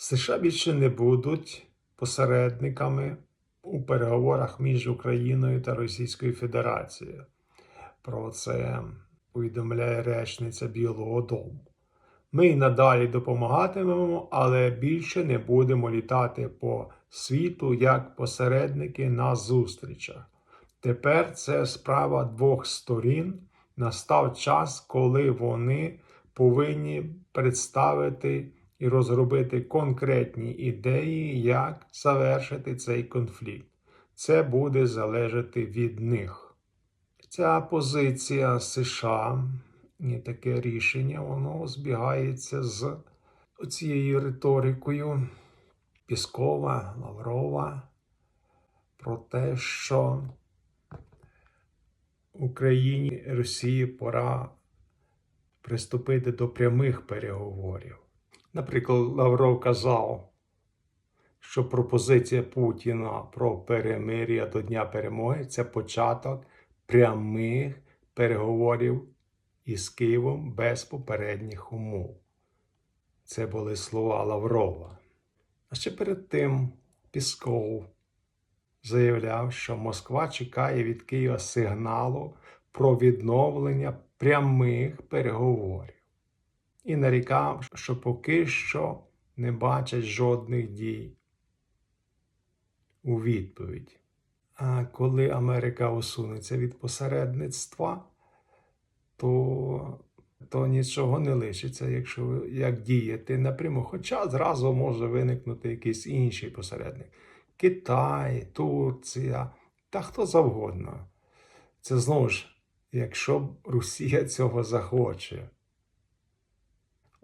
США більше не будуть посередниками у переговорах між Україною та Російською Федерацією. Про це повідомляє речниця Білого Дому. Ми й надалі допомагатимемо, але більше не будемо літати по світу як посередники на зустрічах. Тепер це справа двох сторін. Настав час, коли вони повинні представити і розробити конкретні ідеї, як завершити цей конфлікт. Це буде залежати від них. Ця позиція США і таке рішення, воно збігається з цією риторикою Піскова, Лаврова про те, що Україні Росії пора приступити до прямих переговорів. Наприклад, Лавров казав, що пропозиція Путіна про перемир'я до Дня перемоги це початок прямих переговорів із Києвом без попередніх умов. Це були слова Лаврова. А ще перед тим Пісков заявляв, що Москва чекає від Києва сигналу про відновлення прямих переговорів і нарікав, що поки що не бачать жодних дій у відповідь. А коли Америка усунеться від посередництва, то, то нічого не лишиться, якщо як діяти напряму. Хоча зразу може виникнути якийсь інший посередник. Китай, Турція та хто завгодно. Це знову ж, якщо Росія цього захоче.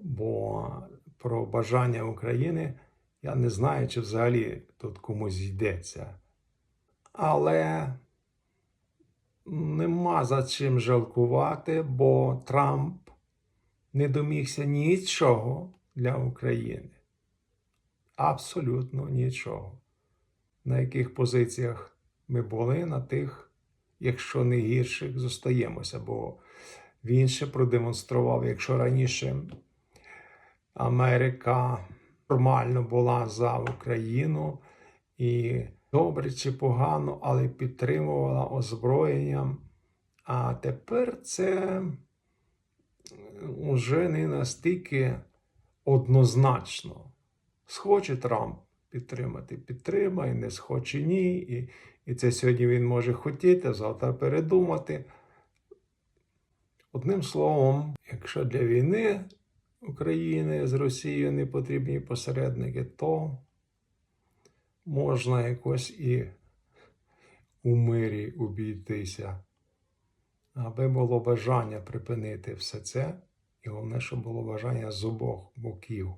Бо про бажання України я не знаю, чи взагалі тут комусь йдеться. Але нема за чим жалкувати, бо Трамп не домігся нічого для України. Абсолютно нічого. На яких позиціях ми були, на тих, якщо не гірших, зостаємося. Бо він ще продемонстрував, якщо раніше Америка формально була за Україну і добре чи погано, але підтримувала озброєнням. А тепер це вже не настільки однозначно. Схоче Трамп підтримати, підтримає, не схоче ні. І, і це сьогодні він може хотіти, завтра передумати. Одним словом, якщо для війни України з Росією не потрібні посередники, то можна якось і у мирі обійтися, аби було бажання припинити все це, і головне, щоб було бажання з обох боків.